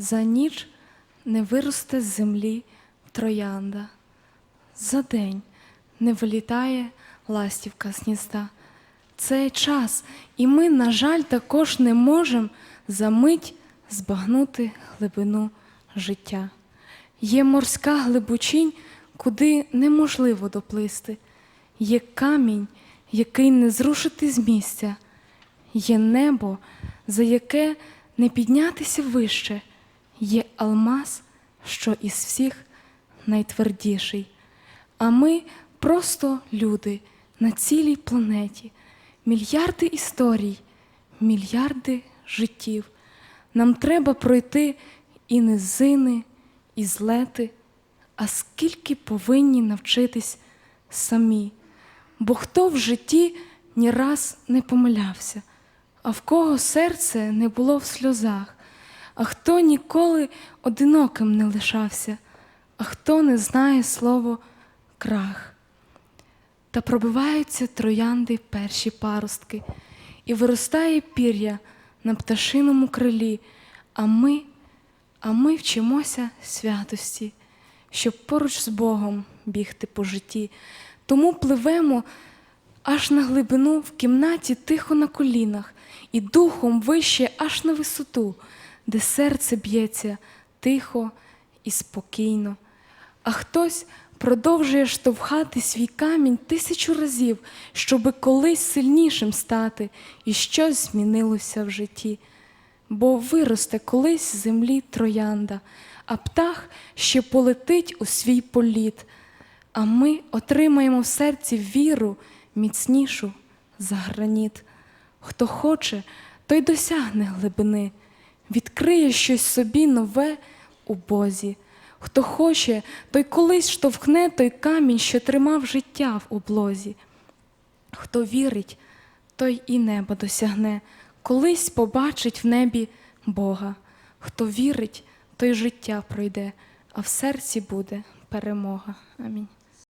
За ніч не виросте з землі троянда, за день не вилітає ластівка з гнізда. Це час, і ми, на жаль, також не можемо за мить збагнути глибину життя. Є морська глибочинь, куди неможливо доплисти, є камінь, який не зрушити з місця, є небо, за яке не піднятися вище, є алмаз, що із всіх найтвердіший. А ми просто люди на цілій планеті, мільярди історій, мільярди життів. Нам треба пройти і низини, і злети, а скільки повинні навчитись самі. Бо хто в житті ні раз не помилявся, а в кого серце не було в сльозах, а хто ніколи одиноким не лишався, а хто не знає слово крах. Та пробиваються троянди перші паростки, і виростає пір'я на пташиному крилі, а ми, а ми вчимося святості, щоб поруч з Богом бігти по житті. Тому пливемо аж на глибину в кімнаті тихо на колінах, і духом вище аж на висоту, де серце б'ється тихо і спокійно. А хтось продовжує штовхати свій камінь тисячу разів, щоби колись сильнішим стати, і щось змінилося в житті. Бо виросте колись з землі троянда, а птах ще полетить у свій політ, а ми отримаємо в серці віру міцнішу за граніт. Хто хоче, той досягне глибини, відкриє щось собі нове у Бозі. Хто хоче, той колись штовхне той камінь, що тримав життя в облозі. Хто вірить, той і небо досягне, колись побачить в небі Бога. Хто вірить, той життя пройде, а в серці буде перемога. Амінь.